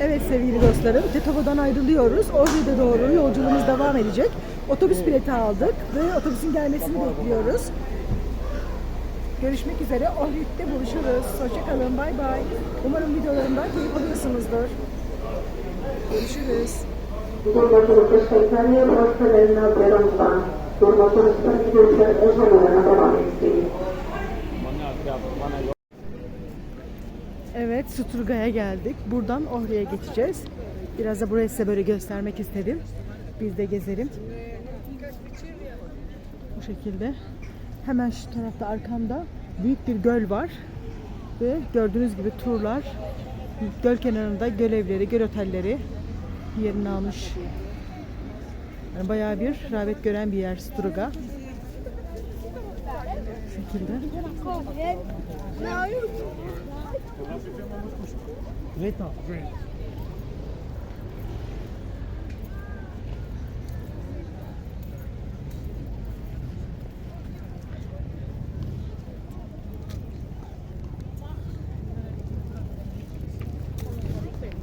Evet sevgili dostlarım, Tetova'dan ayrılıyoruz. Ohri'de doğru yolculuğumuz devam edecek. Otobüs bileti aldık ve otobüsün gelmesini bekliyoruz. Görüşmek üzere. Ohrid'de buluşuruz. Hoşçakalın. Bay bay. Umarım videolarımdan keyif alıyorsunuzdur. Görüşürüz. Deramla, durmaklıkta gidiyorsa ezellerine devam ettiği. Evet, Suturga'ya geldik. Buradan Ohri'ye geçeceğiz. Biraz da burayı size böyle göstermek istedim. Biz de gezelim. Bu şekilde. Hemen şu tarafta arkamda büyük bir göl var. Ve gördüğünüz gibi turlar göl kenarında göl evleri, göl otelleri yerini almış. Yani bayağı bir rağbet gören bir yer Suturga. Bu şekilde.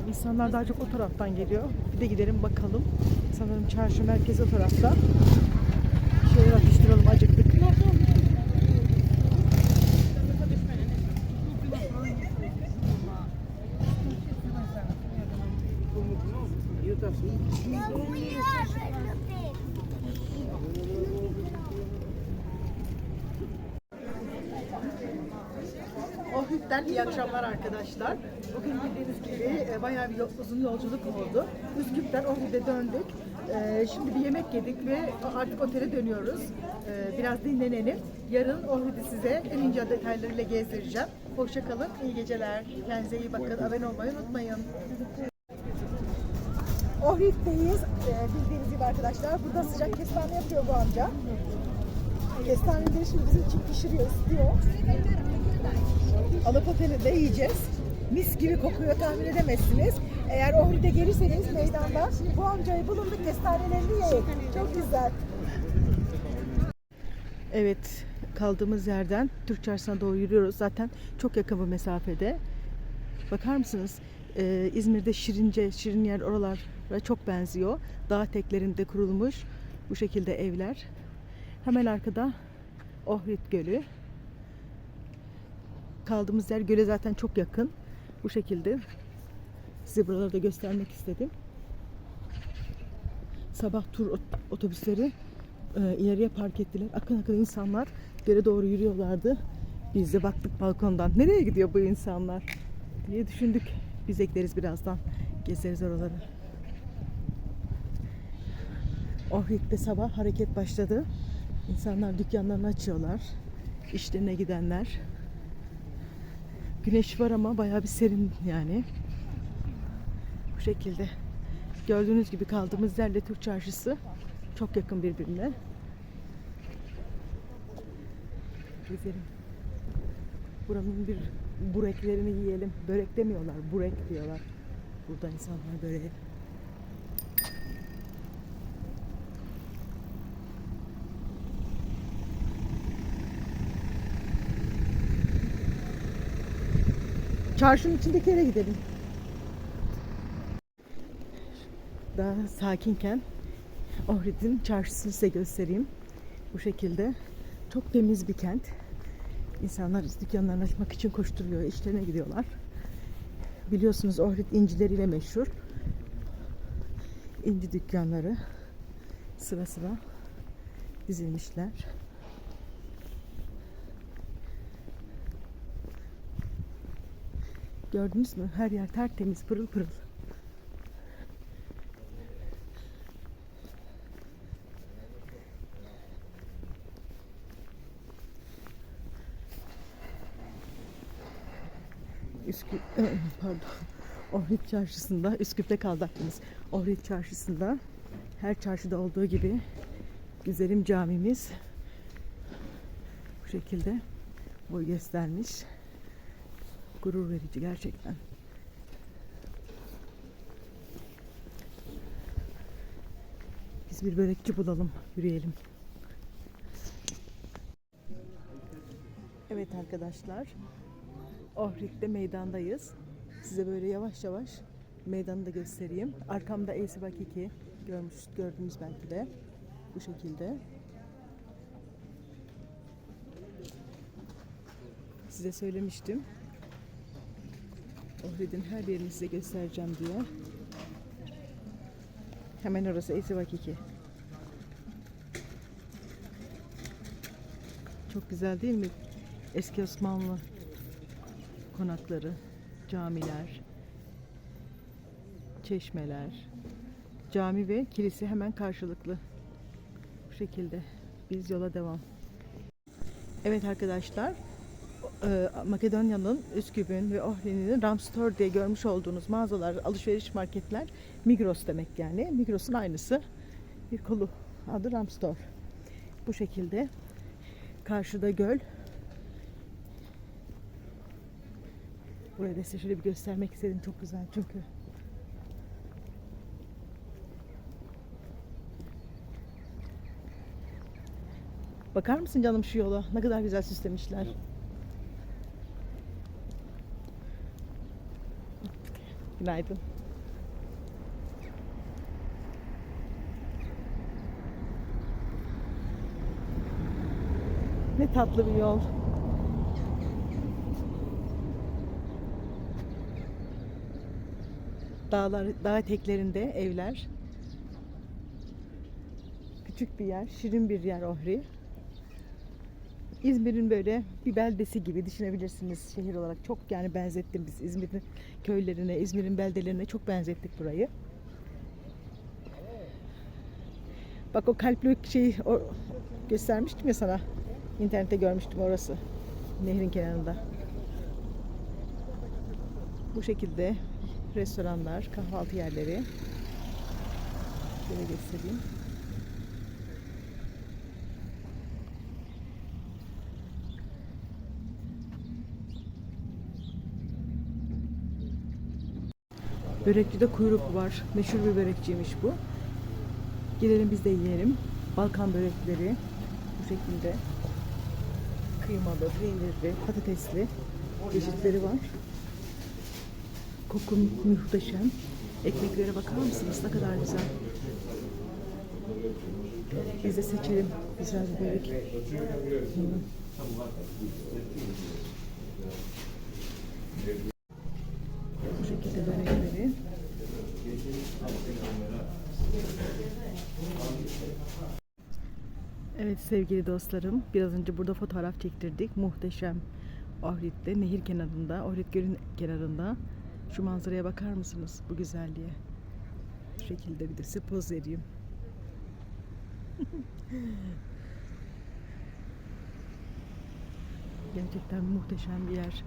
İnsanlar daha çok o taraftan geliyor. Bir de gidelim bakalım. Sanırım çarşı merkezi o tarafta. Bir şeyler atıştıralım acıktık. Ohrid'den iyi akşamlar arkadaşlar. Bugün bildiğiniz gibi e, bayağı bir yol- uzun yolculuk oldu. Üsküp'ten Ohrid'e döndük. E, Şimdi bir yemek yedik ve artık otele dönüyoruz. E, Biraz dinlenelim. Yarın Ohrid'i size en ince detaylarıyla gezdireceğim. Hoşça kalın, iyi geceler. Kendinize iyi bakın. Abone olmayı unutmayın. Ohrid'deyiz. E, Bildiğiniz gibi arkadaşlar. Burada sıcak kestane yapıyor bu amca. Kestaneleri şimdi bizim için pişiriyor, istiyor. Alıp otelde yiyeceğiz. Mis gibi kokuyor tahmin edemezsiniz. Eğer Ohri'de gelirseniz meydanda bu amcayı bulun ve kestanelerini yiyin. Çok güzel. Evet kaldığımız yerden Türk Çarşısı'na doğru yürüyoruz. Zaten çok yakın bir mesafede. Bakar mısınız? Ee, İzmir'de Şirince, Şirin yer oralara çok benziyor. Dağ teklerinde kurulmuş bu şekilde evler. Hemen arkada Ohrid Gölü kaldığımız yer göle zaten çok yakın. Bu şekilde size buraları da göstermek istedim. Sabah tur ot- otobüsleri e, ileriye park ettiler. Akın akın insanlar göle doğru yürüyorlardı. Biz de baktık balkondan. Nereye gidiyor bu insanlar? diye düşündük. Biz de gideriz birazdan. Gezeriz oraları. Ohrid'de sabah hareket başladı. İnsanlar dükkanlarını açıyorlar. İşlerine gidenler. Güneş var ama bayağı bir serin yani. Bu şekilde. Gördüğünüz gibi kaldığımız yerle Türk Çarşısı çok yakın birbirine. Gezelim. Buranın bir bureklerini yiyelim. Börek demiyorlar, burek diyorlar. Burada insanlar böreği. Çarşının içindeki yere gidelim. Daha sakinken Ohrid'in çarşısını size göstereyim. Bu şekilde çok temiz bir kent. İnsanlar dükkanlarını açmak için koşturuyor, işlerine gidiyorlar. Biliyorsunuz Ohrid incileriyle meşhur. İnci dükkanları sıra sıra dizilmişler. Gördünüz mü? Her yer tertemiz, pırıl pırıl. Üsküp, pardon. Ohrid Çarşısı'nda, Üsküp'te kaldaktınız. Ohrid Çarşısı'nda her çarşıda olduğu gibi güzelim camimiz bu şekilde boy göstermiş. Gurur verici gerçekten. Biz bir börekçi bulalım, yürüyelim. Evet arkadaşlar, Ohrid'de meydandayız. Size böyle yavaş yavaş Meydanı da göstereyim. Arkamda AC Bakiki görmüş, gördünüz belki de. Bu şekilde. Size söylemiştim. Ohrid'in her yerini size göstereceğim diye. Hemen orası AC Bakiki. Çok güzel değil mi? Eski Osmanlı konakları, camiler, çeşmeler, cami ve kilise hemen karşılıklı. Bu şekilde biz yola devam. Evet arkadaşlar, e, Makedonya'nın Üsküp'ün ve Ohri'nin Ramstore diye görmüş olduğunuz mağazalar, alışveriş marketler Migros demek yani. Migros'un aynısı. Bir kolu adı Ramstore. Bu şekilde. Karşıda göl. Burayı da size şöyle bir göstermek istedim. Çok güzel çünkü. Bakar mısın canım şu yola? Ne kadar güzel süslemişler. Günaydın. Ne tatlı bir yol. Dağlar, dağ eteklerinde evler. Küçük bir yer, şirin bir yer Ohri. İzmir'in böyle bir beldesi gibi düşünebilirsiniz şehir olarak. Çok yani benzettim biz İzmir'in köylerine, İzmir'in beldelerine çok benzettik burayı. Bak o kalpli şey o, göstermiştim ya sana. İnternette görmüştüm orası. Nehrin kenarında. Bu şekilde restoranlar, kahvaltı yerleri. Şöyle göstereyim. Börekçide kuyruk var. Meşhur bir börekçiymiş bu. Gidelim biz de yiyelim. Balkan börekleri bu şekilde kıymalı, peynirli, patatesli çeşitleri var. Koku muhteşem. Ekmeklere bakar mısınız? Ne kadar güzel. Biz de seçelim güzel bir börek. Hmm. Bu şekilde börekleri. Evet sevgili dostlarım, biraz önce burada fotoğraf çektirdik. Muhteşem Ohrid'de, nehir kenarında, Ohrid Gölü'nün kenarında. Şu manzaraya bakar mısınız? Bu güzelliğe. Bu şekilde bir de size poz vereyim. Gerçekten muhteşem bir yer.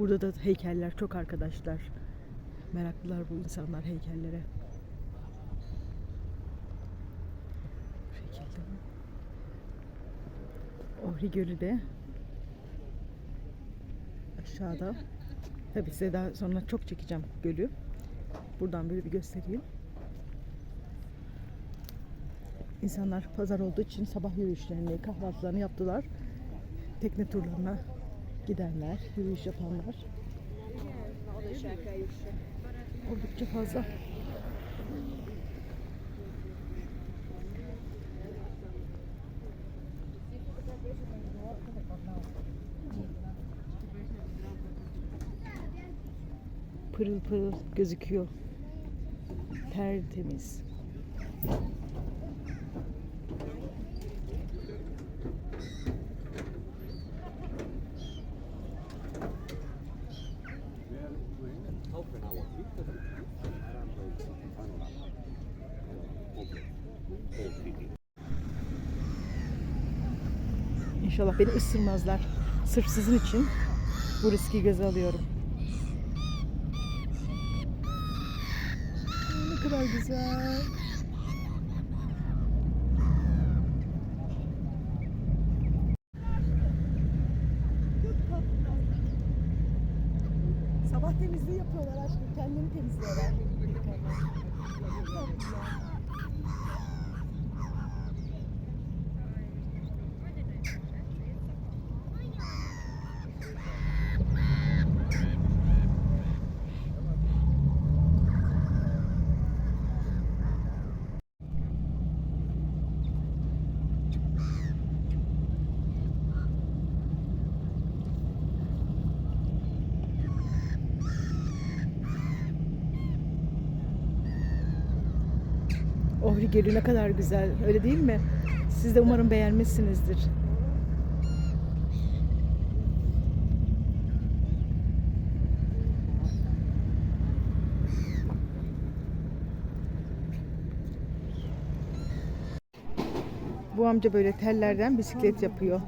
Burada da heykeller çok arkadaşlar. Meraklılar bu insanlar heykellere. Bu şekilde. Ohri Gölü de aşağıda. Tabii size daha sonra çok çekeceğim gölü. Buradan böyle bir göstereyim. İnsanlar pazar olduğu için sabah yürüyüşlerini, kahvaltılarını yaptılar. Tekne turlarına gidenler, yürüyüş yapanlar. Oldukça fazla. Pırıl pırıl gözüküyor. Tertemiz. İnşallah beni ısırmazlar. Sırf sizin için bu riski göze alıyorum. Ne kadar güzel. Sabah temizliği yapıyorlar aşkım. Kendini temizliyorlar. Ohri Gölü ne kadar güzel. Öyle değil mi? Siz de umarım beğenmişsinizdir. Bu amca böyle tellerden bisiklet yapıyor.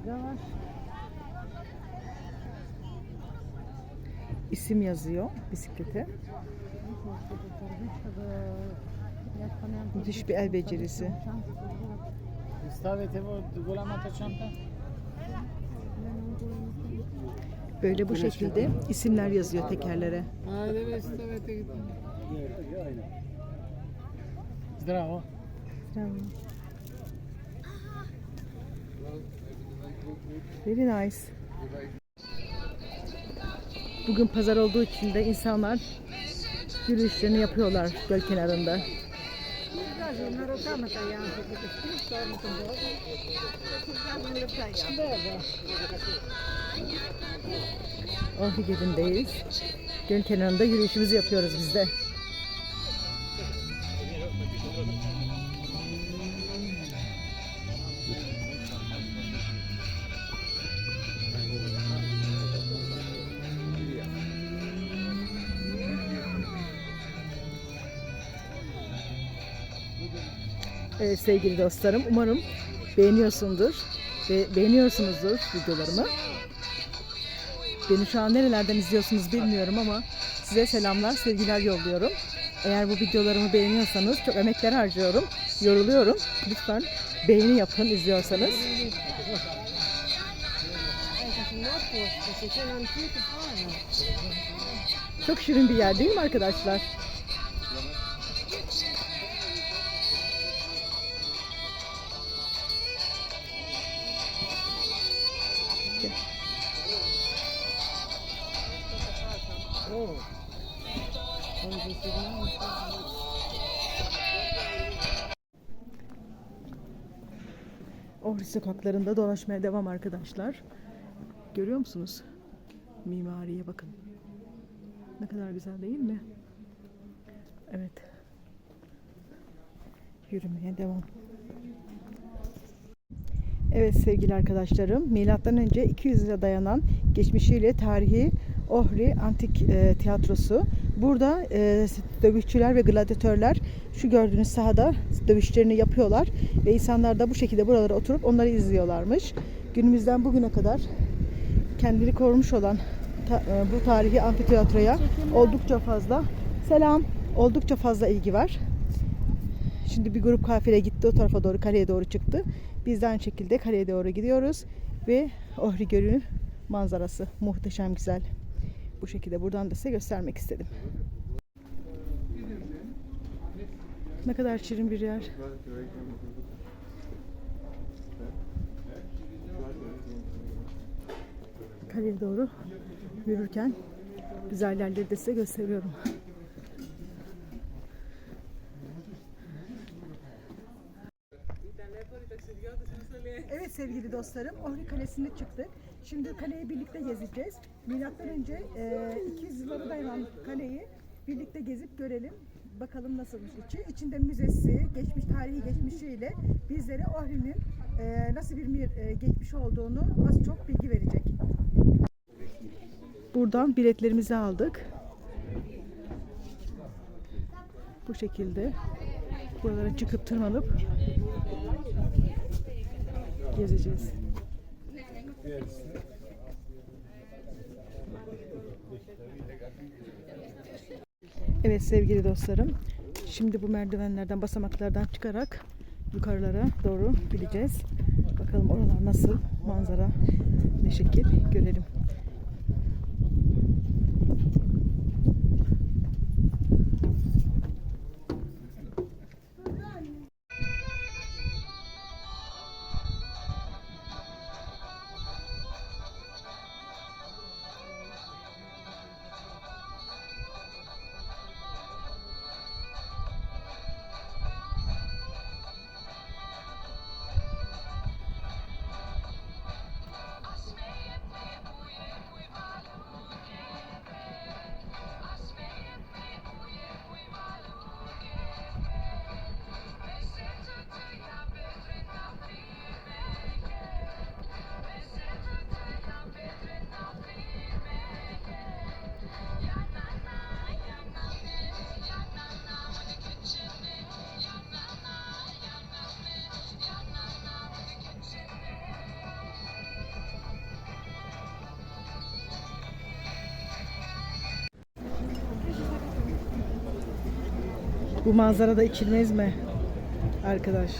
İsim yazıyor bisiklete. Müthiş bir el becerisi. Böyle bu şekilde isimler yazıyor tekerlere. Zdravo. Very nice. Bugün pazar olduğu için de insanlar yürüyüşlerini yapıyorlar göl kenarında. Orhi Gölü'ndeyiz. Göl kenarında yürüyüşümüzü yapıyoruz biz de. Evet sevgili dostlarım umarım beğeniyorsundur ve beğeniyorsunuzdur videolarımı. Beni şu an nerelerden izliyorsunuz bilmiyorum ama size selamlar, sevgiler yolluyorum. Eğer bu videolarımı beğeniyorsanız çok emekler harcıyorum, yoruluyorum. Lütfen beğeni yapın izliyorsanız. Çok şirin bir yer değil mi arkadaşlar? Ohri sokaklarında dolaşmaya devam arkadaşlar. Görüyor musunuz? Mimariye bakın. Ne kadar güzel değil mi? Evet. Yürümeye devam. Evet sevgili arkadaşlarım, milattan önce 200 yıla dayanan geçmişiyle tarihi Ohri Antik e, Tiyatrosu. Burada e, dövüşçüler ve gladyatörler şu gördüğünüz sahada dövüşlerini yapıyorlar ve insanlar da bu şekilde buralara oturup onları izliyorlarmış. Günümüzden bugüne kadar kendini korumuş olan ta- e, bu tarihi amfiteyatroya oldukça fazla selam oldukça fazla ilgi var. Şimdi bir grup kafile gitti o tarafa doğru kaleye doğru çıktı. Biz de aynı şekilde kaleye doğru gidiyoruz ve Ohri Gölü manzarası muhteşem güzel. Bu şekilde buradan da size göstermek istedim. Ne kadar şirin bir yer. Kaleye doğru yürürken güzel yerleri de size gösteriyorum. Evet sevgili dostlarım, Ohri Kalesi'ne çıktık. Şimdi kaleyi birlikte gezeceğiz. Milattan önce e, 200 yıllara dayanan kaleyi birlikte gezip görelim. Bakalım nasılmış içi. İçinde müzesi, geçmiş tarihi geçmişiyle bizlere Ohri'nin e, nasıl bir e, geçmiş olduğunu az çok bilgi verecek. Buradan biletlerimizi aldık. Bu şekilde buralara çıkıp tırmanıp gezeceğiz. Evet sevgili dostlarım. Şimdi bu merdivenlerden, basamaklardan çıkarak yukarılara doğru gideceğiz. Bakalım oralar nasıl, manzara ne şekil görelim. Bu manzara da içilmez mi? Arkadaş.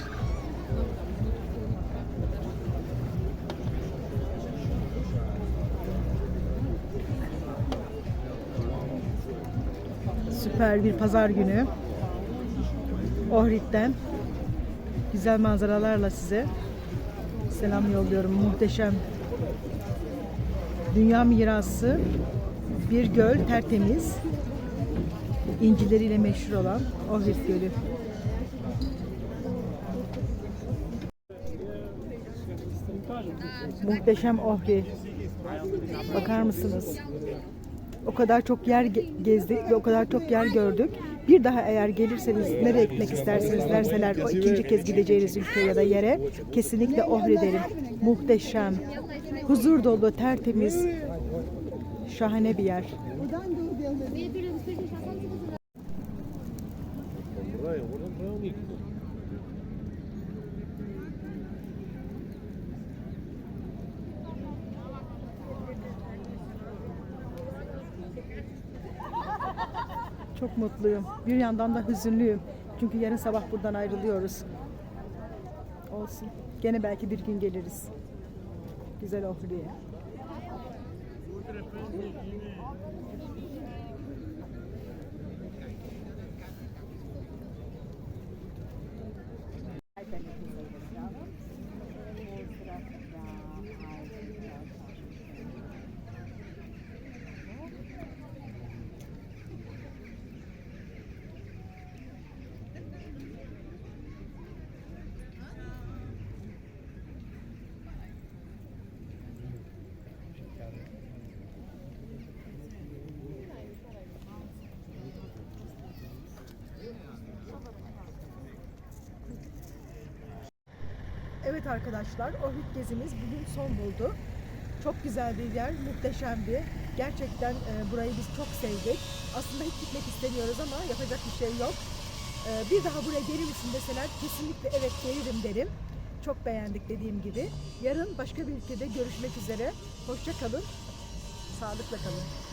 Süper bir pazar günü. Ohrid'den güzel manzaralarla size selam yolluyorum. Muhteşem. Dünya mirası bir göl tertemiz. İncileriyle meşhur olan Ohrid Gölü. Muhteşem Ohrid. Bakar mısınız? O kadar çok yer ge- gezdik ve o kadar çok yer gördük. Bir daha eğer gelirseniz nereye gitmek isterseniz derseler o ikinci kez gideceğiniz ülke ya da yere kesinlikle Ohri derim. Muhteşem, huzur dolu, tertemiz, şahane bir yer. Çok mutluyum. Bir yandan da hüzünlüyüm. Çünkü yarın sabah buradan ayrılıyoruz. Olsun. Gene belki bir gün geliriz. Güzel Ohri'ye. Evet arkadaşlar, Ohrid gezimiz bugün son buldu. Çok güzel bir yer, muhteşemdi. Gerçekten e, burayı biz çok sevdik. Aslında hiç gitmek istemiyoruz ama yapacak bir şey yok. E, bir daha buraya gelir misin deseler kesinlikle evet gelirim derim. Çok beğendik dediğim gibi. Yarın başka bir ülkede görüşmek üzere. Hoşça kalın, sağlıkla kalın.